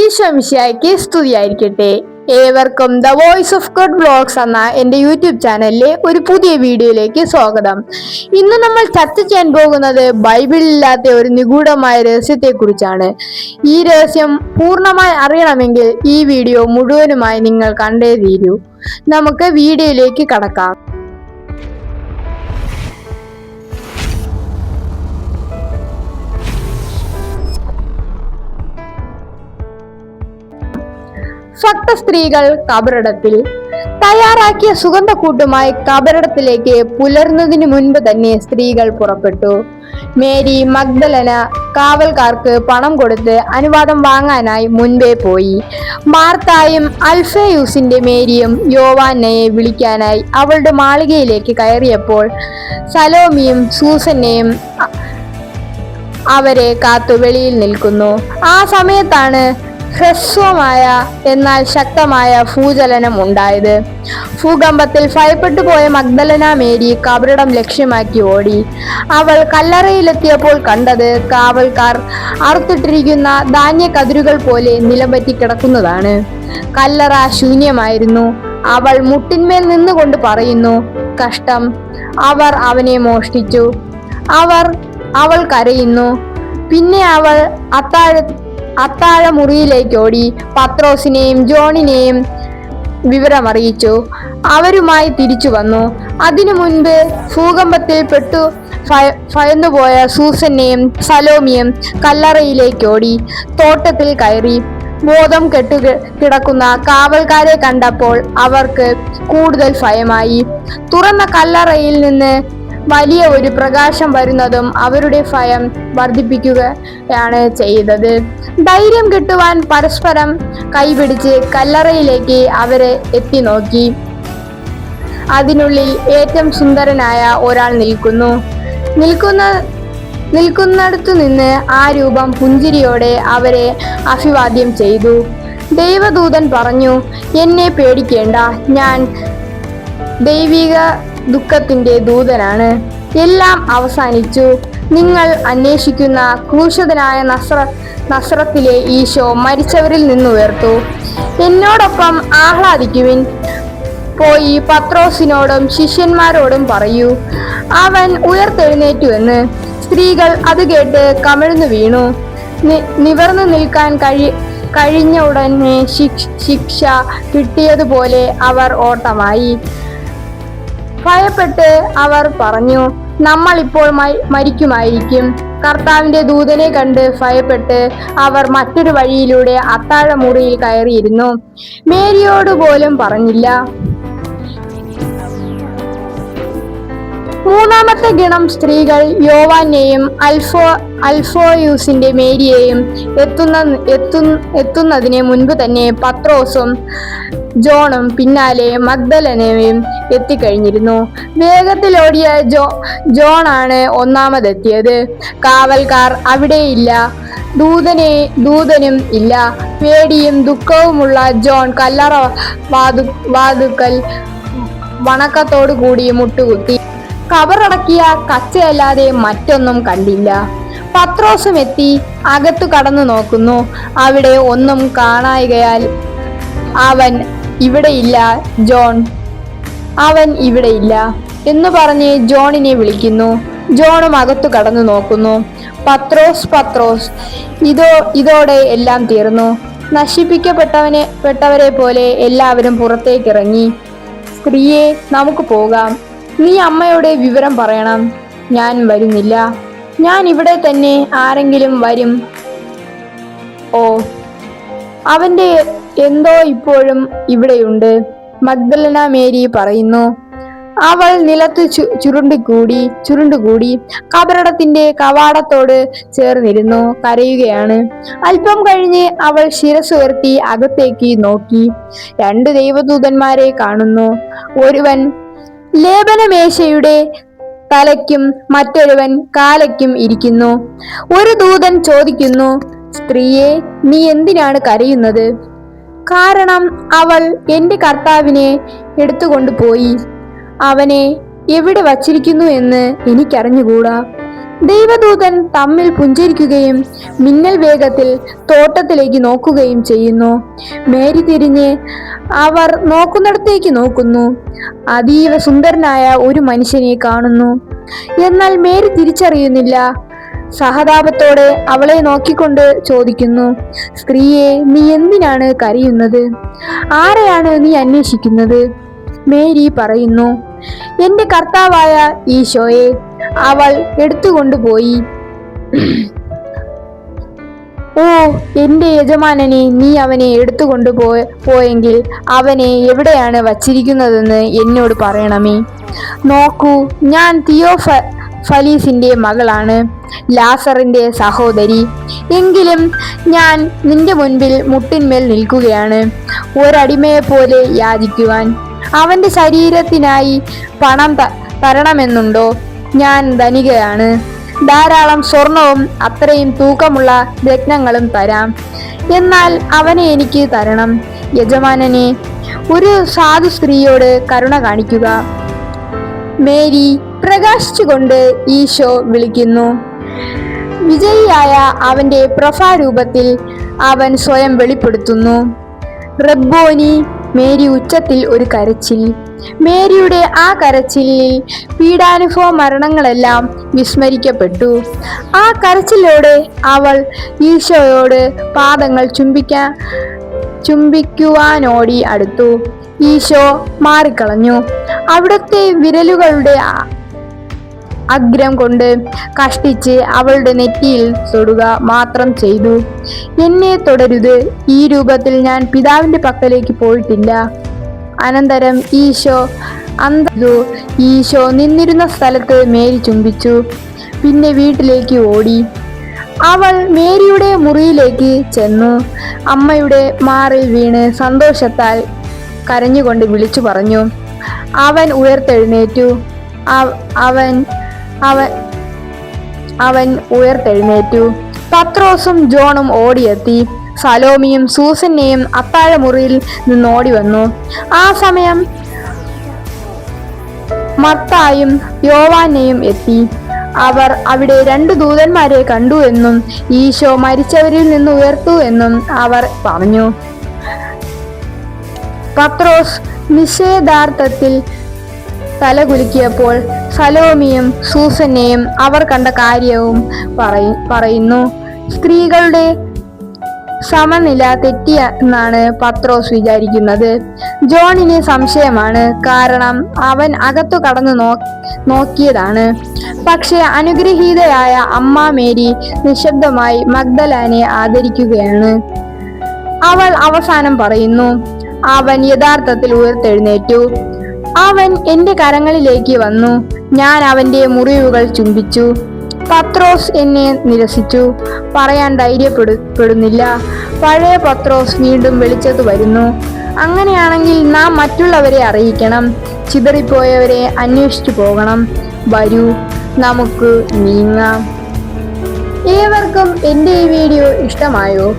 ഈശോ മിശിയായിക്ക് സ്തുതിയായിരിക്കട്ടെ. ഏവർക്കും the voice of God blogs എന്ന എന്റെ യൂട്യൂബ് ചാനലിലെ ഒരു പുതിയ വീഡിയോയിലേക്ക് സ്വാഗതം. ഇന്ന് നമ്മൾ ചർച്ച ചെയ്യാൻ പോകുന്നത് ബൈബിളില്ലാത്ത ഒരു നിഗൂഢമായ രഹസ്യത്തെക്കുറിച്ചാണ്. ഈ രഹസ്യം പൂർണമായി അറിയണമെങ്കിൽ ഈ വീഡിയോ മുഴുവനുമായി നിങ്ങൾ കണ്ടേ തീരൂ. നമുക്ക് വീഡിയോയിലേക്ക് കടക്കാം. ഭക്ത സ്ത്രീകൾ കബറിടത്തിൽ തയ്യാറാക്കിയ സുഗന്ധക്കൂട്ടുമായി കബറിടത്തിലേക്ക് പുലർന്നതിനു മുൻപ് തന്നെ സ്ത്രീകൾ പുറപ്പെട്ടു. മേരി മഗ്ദലന കാവൽക്കാർക്ക് പണം കൊടുത്ത് അനുവാദം വാങ്ങാനായി മുൻപേ പോയി. മാർത്തായും അൽഫയൂസിന്റെ മേരിയും യോവാനയെ വിളിക്കാനായി അവളുടെ മാളികയിലേക്ക് കയറിയപ്പോൾ സലോമിയും സൂസന്നെയും അവരെ കാത്തു വെളിയിൽ നിൽക്കുന്നു. ആ സമയത്താണ് ഹ്രസ്വമായ എന്നാൽ ശക്തമായ ഭൂചലനം ഉണ്ടായത്. ഭൂകമ്പത്തിൽ ഭയപ്പെട്ടു പോയ മഗ്ദലന മേരി കബറിടം ലക്ഷ്യമാക്കി ഓടി. അവൾ കല്ലറയിലെത്തിയപ്പോൾ കണ്ടത് കാവൽക്കാർ അറുത്തിട്ടിരിക്കുന്ന ധാന്യ കതിരുകൾ പോലെ നിലംപറ്റി കിടക്കുന്നതാണ്. കല്ലറ ശൂന്യമായിരുന്നു. അവൾ മുട്ടിന്മേൽ നിന്നുകൊണ്ട് പറയുന്നു കഷ്ടം. അവർ അവനെ മോഷ്ടിച്ചു. അവർ അവൾ കരയുന്നു. പിന്നെ അവൾ അത്താഴ അത്താഴ മുറിയിലേക്കോടി പത്രോസിനെയും ജോണിനെയും വിവരമറിയിച്ചു. അവരുമായി തിരിച്ചു വന്നു. അതിനു മുൻപ് ഭൂകമ്പത്തിൽ പെട്ടു ഭയ- ഭയന്നുപോയ സൂസന്നെയും സലോമിയും കല്ലറയിലേക്ക് ഓടി തോട്ടത്തിൽ കയറി. ബോധം കെട്ടു കിടക്കുന്ന കാവൽക്കാരെ കണ്ടപ്പോൾ അവർക്ക് കൂടുതൽ ഭയമായി. തുറന്ന കല്ലറയിൽ നിന്ന് വലിയ ഒരു പ്രകാശം വരുന്നതും അവരുടെ ഭയം വർദ്ധിപ്പിക്കുകയാണ് ചെയ്തത്. ധൈര്യം കിട്ടുവാൻ പരസ്പരം കൈപിടിച്ച് കല്ലറയിലേക്ക് അവരെ എത്തി നോക്കി അതിനുള്ളിൽ ഏറ്റവും സുന്ദരനായ ഒരാൾ നിൽക്കുന്നു. നിൽക്കുന്ന നിൽക്കുന്നിടത്തു നിന്ന് ആ രൂപം പുഞ്ചിരിയോടെ അവരെ അഭിവാദ്യം ചെയ്തു. ദൈവദൂതൻ പറഞ്ഞു എന്നെ പേടിക്കേണ്ട. ഞാൻ ദൈവിക ദുഃഖത്തിന്റെ ദൂതനാണ്. എല്ലാം അവസാനിച്ചു. നിങ്ങൾ അന്വേഷിക്കുന്ന ക്രൂശതനായ നസ്ര നസ്രത്തിലെ ഈശോ മരിച്ചവരിൽ നിന്നുയർത്തു എന്നോടൊപ്പം ആഹ്ലാദിക്കുവിൻ. പോയി പത്രോസിനോടും ശിഷ്യന്മാരോടും പറയൂ. അവൻ ഉയർത്തെഴുന്നേറ്റുവെന്ന് സ്ത്രീകൾ അത് കേട്ട് കമിഴ്ന്നു വീണു. നിവർന്നു നിൽക്കാൻ കഴി കഴിഞ്ഞ ഉടനെ ശിക്ഷ കിട്ടിയതുപോലെ അവർ ഓട്ടമായി. ഭയപ്പെട്ട് അവർ പറഞ്ഞു നമ്മൾ ഇപ്പോൾ മരിക്കുമായിരിക്കും. കർത്താവിന്റെ ദൂതനെ കണ്ട് ഭയപ്പെട്ട് അവർ മറ്റൊരു വഴിയിലൂടെ അത്താഴമുറിയിൽ കയറിയിരുന്നു. മേരിയോട് പോലും പറഞ്ഞില്ല. മൂന്നാമത്തെ ഗണം സ്ത്രീകൾ യോവാനെയും അൽഫോ അൽഫോയൂസിന്റെ മേരിയെയും എത്തുന്ന എത്തു എത്തുന്നതിന് മുൻപ് തന്നെ പത്രോസും ജോണും പിന്നാലെ മഗ്ദലനയും എത്തിക്കഴിഞ്ഞിരുന്നു. വേഗത്തിലോടിയ ജോ ജോണാണ് ഒന്നാമതെത്തിയത്. കാവൽക്കാർ അവിടെയില്ല. ദൂതനെ ദൂതനും ഇല്ല. പേടിയും ദുഃഖവുമുള്ള ജോൺ കല്ലറ വാതു വാതുക്കൽ വണക്കത്തോടു കൂടി മുട്ടുകുത്തി. കബറടക്കിയ കച്ചയല്ലാതെ മറ്റൊന്നും കണ്ടില്ല. പത്രോസും എത്തി അകത്തു കടന്നു നോക്കുന്നു അവിടെ ഒന്നും കാണായികയാൽ അവൻ ഇവിടെയില്ല ജോൺ. അവൻ ഇവിടെയില്ല എന്ന് പറഞ്ഞ് ജോണിനെ വിളിക്കുന്നു. ജോണും അകത്തു കടന്നു നോക്കുന്നു. പത്രോസ് പത്രോസ് ഇതോ ഇതോടെ എല്ലാം തീർന്നു. നശിപ്പിക്കപ്പെട്ടവനെ പെട്ടവരെ പോലെ എല്ലാവരും പുറത്തേക്കിറങ്ങി. സ്ത്രീയെ നമുക്ക് പോകാം. നീ അമ്മയോട് വിവരം പറയണം. ഞാൻ വരുന്നില്ല. ഞാൻ ഇവിടെ തന്നെ ആരെങ്കിലും വരും. ഓ. അവന്റെ എന്തോ ഇപ്പോഴും ഇവിടെയുണ്ട്. മഗ്ദലന മേരി പറയുന്നു അവൾ നിലത്ത് ചു ചുരുണ്ടിക്കൂടി ചുരുണ്ടുകൂടി കബറടത്തിന്റെ കവാടത്തോട് ചേർന്നിരുന്നു കരയുകയാണ്. അല്പം കഴിഞ്ഞ് അവൾ ശിരസ് ഉയർത്തി അകത്തേക്ക് നോക്കി. രണ്ട് ദൈവദൂതന്മാരെ കാണുന്നു. ഒരുവൻ ലേപനമേശയുടെ തലയ്ക്കും മറ്റൊരുവൻ കാലയ്ക്കും ഇരിക്കുന്നു. ഒരു ദൂതൻ ചോദിക്കുന്നു സ്ത്രീയെ നീ എന്തിനാണ് കരയുന്നത്? കാരണം അവൾ എന്റെ കർത്താവിനെ എടുത്തുകൊണ്ടുപോയി. അവനെ എവിടെ വച്ചിരിക്കുന്നു എന്ന് എനിക്കറിഞ്ഞുകൂടാ. ദൈവദൂതൻ തമ്മിൽ പുഞ്ചരിക്കുകയും മിന്നൽ വേഗത്തിൽ തോട്ടത്തിലേക്ക് നോക്കുകയും ചെയ്യുന്നു. മേരി തിരിഞ്ഞ് അവർ നോക്കുന്നിടത്തേക്ക് നോക്കുന്നു. അതീവ സുന്ദരനായ ഒരു മനുഷ്യനെ കാണുന്നു. എന്നാൽ മേരി തിരിച്ചറിയുന്നില്ല. സഹതാപത്തോടെ അവളെ നോക്കിക്കൊണ്ട് ചോദിക്കുന്നു സ്ത്രീയെ നീ എന്തിനാണ് കരയുന്നത്? ആരെയാണ് നീ അന്വേഷിക്കുന്നത്? മേരി പറയുന്നു എന്റെ കർത്താവായ ഈശോയെ. അവൾ എടുത്തുകൊണ്ടുപോയി. ഓ എന്റെ യജമാനനെ നീ അവനെ എടുത്തുകൊണ്ടു പോയ പോയെങ്കിൽ അവനെ എവിടെയാണ് വച്ചിരിക്കുന്നതെന്ന് എന്നോട് പറയണമേ. നോക്കൂ ഞാൻ തിയോ ഫ- ഫലീസിന്റെ മകളാണ് ലാസറിന്റെ സഹോദരി. എങ്കിലും ഞാൻ നിന്റെ മുൻപിൽ മുട്ടിന്മേൽ നിൽക്കുകയാണ്. ഒരടിമയെപ്പോലെ യാചിക്കുവാൻ. അവന്റെ ശരീരത്തിനായി പണം തരണമെന്നുണ്ടോ? ഞാൻ ധനികയാണ്. ധാരാളം സ്വർണവും അത്രയും തൂക്കമുള്ള രത്നങ്ങളും തരാം. എന്നാൽ അവനെ എനിക്ക് തരണം. യജമാനനെ ഒരു സാധു സ്ത്രീയോട് കരുണ കാണിക്കുക. മേരി പ്രകാശിച്ചുകൊണ്ട് ഈശോ വിളിക്കുന്നു. വിജയിയായ അവന്റെ പ്രഭാരൂപത്തിൽ അവൻ സ്വയം വെളിപ്പെടുത്തുന്നു. റബ്ബോനി മേരി ഉച്ചത്തിൽ ഒരു കരച്ചിൽ. മേരിയുടെ ആ കരച്ചിലിൽ പീഡാനുഭവ മരണങ്ങളെല്ലാം വിസ്മരിക്കപ്പെട്ടു. ആ കരച്ചിലോടെ അവൾ ഈശോയോട് പാദങ്ങൾ ചുംബിക്കാൻ ചുംബിക്കുവാനോടി അടുത്തു. ഈശോ മാറിക്കളഞ്ഞു. അവിടുത്തെ വിരലുകളുടെ അഗ്രം കൊണ്ട് കഷ്ടിച്ച് അവളുടെ നെറ്റിയിൽ തൊടുക മാത്രം ചെയ്തു. എന്നെ തുടരുത്. ഈ രൂപത്തിൽ ഞാൻ പിതാവിന്റെ പക്കലേക്ക് പോയിട്ടില്ല. അനന്തരം ഈശോ അന്തു ഈശോ നിന്നിരുന്ന സ്ഥലത്ത് മേരി ചുംബിച്ചു. പിന്നെ വീട്ടിലേക്ക് ഓടി. അവൾ മേരിയുടെ മുറിയിലേക്ക് ചെന്നു. അമ്മയുടെ മാറിൽ വീണ് സന്തോഷത്താൽ കരഞ്ഞുകൊണ്ട് വിളിച്ചു പറഞ്ഞു. അവൻ ഉയർത്തെഴുന്നേറ്റു. അവൻ അവൻ അവൻ ഉയർത്തെഴുന്നേറ്റു. പത്രോസും ജോണും ഓടിയെത്തി. സലോമിയും സൂസന്നെയും അത്താഴമുറിയിൽ നിന്ന് ഓടി വന്നു ആ സമയം മത്തായും യോവാനെയും എത്തി. അവർ അവിടെ രണ്ടു ദൂതന്മാരെ കണ്ടു എന്നും ഈശോ മരിച്ചവരിൽ നിന്ന് ഉയർത്തു എന്നും അവർ പറഞ്ഞു. പത്രോസ് നിഷേധാർത്ഥത്തിൽ തലകുലുക്കിയപ്പോൾ സലോമിയും സൂസന്നെയും അവർ കണ്ട കാര്യവും പറയ- പറയുന്നു. സ്ത്രീകളുടെ സമനില തെറ്റിയ എന്നാണ് പത്രോസ് വിചാരിക്കുന്നത്. ജോണിന് സംശയമാണ്. കാരണം അവൻ അകത്തു കടന്നു നോ നോക്കിയതാണ്. പക്ഷേ അനുഗ്രഹീതയായ അമ്മ മേരി നിശബ്ദമായി മഗ്ദലാനെ ആദരിക്കുകയാണ്. അവൾ അവസാനം പറയുന്നു അവൻ യഥാർത്ഥത്തിൽ ഉയർത്തെഴുന്നേറ്റു. അവൻ എന്റെ കരങ്ങളിലേക്ക് വന്നു. ഞാൻ അവന്റെ മുറിവുകൾ ചുംബിച്ചു. പത്രോസ് എന്നെ നിരസിച്ചു. പറയാൻ ധൈര്യപ്പെടുന്നില്ല പഴയ പത്രോസ് വീണ്ടും വെളിച്ചത് വരുന്നു. അങ്ങനെയാണെങ്കിൽ നാം മറ്റുള്ളവരെ അറിയിക്കണം. ചിതറിപ്പോയവരെ അന്വേഷിച്ചു പോകണം. വരൂ നമുക്ക് നീങ്ങാം. ഏവർക്കും എന്റെ ഈ വീഡിയോ ഇഷ്ടമായോ?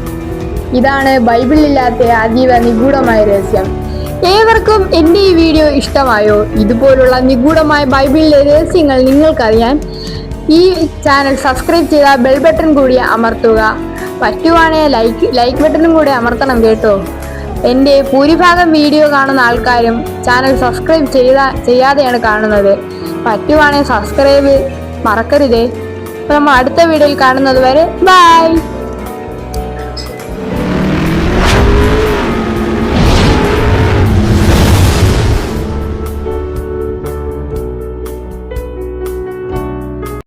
ഇതാണ് ബൈബിളില്ലാത്ത അതീവ നിഗൂഢമായ രഹസ്യം. ഏവർക്കും എന്റെ ഈ വീഡിയോ ഇഷ്ടമായോ? ഇതുപോലുള്ള നിഗൂഢമായ ബൈബിളിലെ രഹസ്യങ്ങൾ നിങ്ങൾക്കറിയാൻ ഈ ചാനൽ സബ്സ്ക്രൈബ് ചെയ്ത ബെൽ ബട്ടൺ കൂടി അമർത്തുക. പറ്റുവാണേ ലൈക്ക് ലൈക്ക് ബട്ടണും കൂടി അമർത്തണം കേട്ടോ. എന്റെ ഭൂരിഭാഗം വീഡിയോ കാണുന്ന ആൾക്കാരും ചാനൽ സബ്സ്ക്രൈബ് ചെയ്ത ചെയ്യാതെയാണ് കാണുന്നത്. പറ്റുവാണേ സബ്സ്ക്രൈബ് മറക്കരുതേ. അപ്പോൾ നമ്മൾ അടുത്ത വീഡിയോയിൽ കാണുന്നത് വരെ ബൈ.